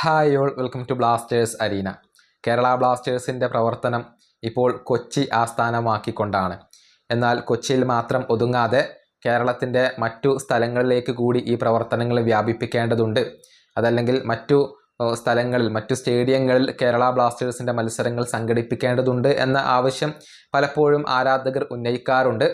Hi all welcome to blasters arena Kerala ബ്ലാസ്റ്റേഴ്സിന്റെ പ്രവർത്തനം ഇപ്പോൾ കൊച്ചി ആസ്ഥാനമാക്കിക്കൊണ്ടാണ്. എന്നാൽ കൊച്ചിയിൽ മാത്രം ഒതുങ്ങാതെ കേരളത്തിന്റെ മറ്റു സ്ഥലങ്ങളിലേക്ക് കൂടി ഈ പ്രവർത്തനങ്ങൾ വ്യാപിപ്പിക്കേണ്ടതുണ്ട്. അതല്ലെങ്കിൽ മറ്റു സ്ഥലങ്ങളിൽ മറ്റു സ്റ്റേഡിയങ്ങളിൽ കേരള ബ്ലാസ്റ്റേഴ്സിന്റെ മത്സരങ്ങൾ സംഘടിപ്പിക്കേണ്ടതുണ്ട് എന്ന ആവശ്യം പലപ്പോഴും ആരാധകർ ഉന്നയിക്കാറുണ്ട്.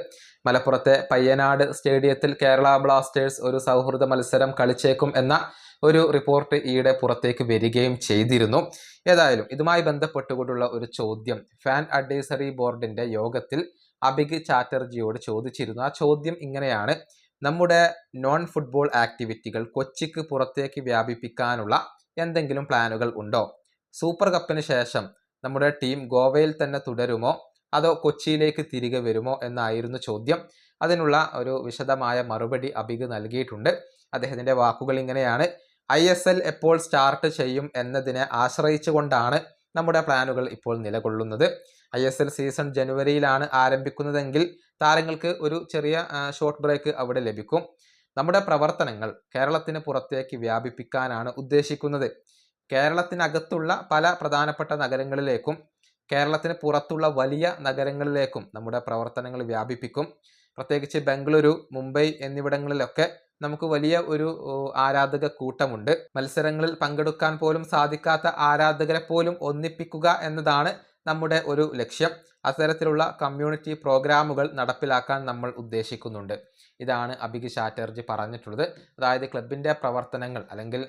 മലപ്പുറത്തെ പയ്യനാട് സ്റ്റേഡിയത്തിൽ കേരള ബ്ലാസ്റ്റേഴ്സ് ഒരു സൗഹൃദ മത്സരം കളിച്ചേക്കും എന്ന ഒരു റിപ്പോർട്ട് ഈയിടെ പുറത്തേക്ക് വരികയും ചെയ്തിരുന്നു. ഏതായാലും ഇതുമായി ബന്ധപ്പെട്ടുകൊണ്ടുള്ള ഒരു ചോദ്യം ഫാൻ അഡ്വൈസറി ബോർഡിന്റെ യോഗത്തിൽ അഭിഗ് ചാറ്റർജിയോട് ചോദിച്ചിരുന്നു. ആ ചോദ്യം ഇങ്ങനെയാണ്. നമ്മുടെ നോൺ ഫുട്ബോൾ ആക്ടിവിറ്റികൾ കൊച്ചിക്ക് പുറത്തേക്ക് വ്യാപിപ്പിക്കാനുള്ള എന്തെങ്കിലും പ്ലാനുകൾ ഉണ്ടോ? സൂപ്പർ കപ്പിന് ശേഷം നമ്മുടെ ടീം ഗോവയിൽ തന്നെ തുടരുമോ? അതോ കൊച്ചിയിലേക്ക് തിരികെ വരുമോ എന്നായിരുന്നു ചോദ്യം. അതിനുള്ള ഒരു വിശദമായ മറുപടി അഭിഗ് നൽകിയിട്ടുണ്ട്. അദ്ദേഹത്തിന്റെ വാക്കുകൾ ഇങ്ങനെയാണ്. ഐ എസ് എൽ എപ്പോൾ സ്റ്റാർട്ട് ചെയ്യും എന്നതിനെ ആശ്രയിച്ചുകൊണ്ടാണ് നമ്മുടെ പ്ലാനുകൾ ഇപ്പോൾ നിലകൊള്ളുന്നത്. ഐ എസ് എൽ സീസൺ ജനുവരിയിലാണ് ആരംഭിക്കുന്നതെങ്കിൽ താരങ്ങൾക്ക് ഒരു ചെറിയ ഷോർട്ട് ബ്രേക്ക് അവിടെ ലഭിക്കും. നമ്മുടെ പ്രവർത്തനങ്ങൾ കേരളത്തിന് പുറത്തേക്ക് വ്യാപിപ്പിക്കാനാണ് ഉദ്ദേശിക്കുന്നത്. കേരളത്തിനകത്തുള്ള പല പ്രധാനപ്പെട്ട നഗരങ്ങളിലേക്കും കേരളത്തിന് പുറത്തുള്ള വലിയ നഗരങ്ങളിലേക്കും നമ്മുടെ പ്രവർത്തനങ്ങൾ വ്യാപിപ്പിക്കും. പ്രത്യേകിച്ച് ബംഗളൂരു മുംബൈ എന്നിവിടങ്ങളിലൊക്കെ നമുക്ക് വലിയ ഒരു ആരാധക കൂട്ടമുണ്ട്. മത്സരങ്ങളിൽ പങ്കെടുക്കാൻ പോലും സാധിക്കാത്ത ആരാധകരെ പോലും ഒന്നിപ്പിക്കുക എന്നതാണ് നമ്മുടെ ഒരു ലക്ഷ്യം. അത്തരത്തിലുള്ള കമ്മ്യൂണിറ്റി പ്രോഗ്രാമുകൾ നടപ്പിലാക്കാൻ നമ്മൾ ഉദ്ദേശിക്കുന്നുണ്ട്. ഇതാണ് അഭിക് ചാറ്റർജി പറഞ്ഞിട്ടുള്ളത്. അതായത് ക്ലബിന്റെ പ്രവർത്തനങ്ങൾ അല്ലെങ്കിൽ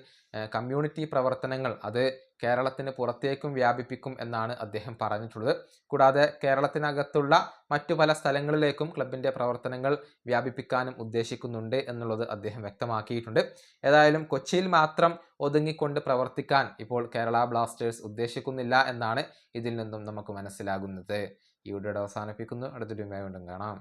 കമ്മ്യൂണിറ്റി പ്രവർത്തനങ്ങൾ അത് കേരളത്തിന് പുറത്തേക്കും വ്യാപിപ്പിക്കും എന്നാണ് അദ്ദേഹം പറഞ്ഞിട്ടുള്ളത്. കൂടാതെ കേരളത്തിനകത്തുള്ള മറ്റു പല സ്ഥലങ്ങളിലേക്കും ക്ലബിന്റെ പ്രവർത്തനങ്ങൾ വ്യാപിപ്പിക്കാനും ഉദ്ദേശിക്കുന്നുണ്ട് എന്നുള്ളത് അദ്ദേഹം വ്യക്തമാക്കിയിട്ടുണ്ട്. ഏതായാലും കൊച്ചിയിൽ മാത്രം ഒതുങ്ങിക്കൊണ്ട് പ്രവർത്തിക്കാൻ ഇപ്പോൾ കേരള ബ്ലാസ്റ്റേഴ്സ് ഉദ്ദേശിക്കുന്നില്ല എന്നാണ് ഇതിൽ നിന്നും നമുക്ക് മനസ്സിലാകുന്നത്. ഈ വീഡിയോയുടെ അവസാനിപ്പിക്കുന്നു. അടുത്തൊരു വീണ്ടും കാണാം.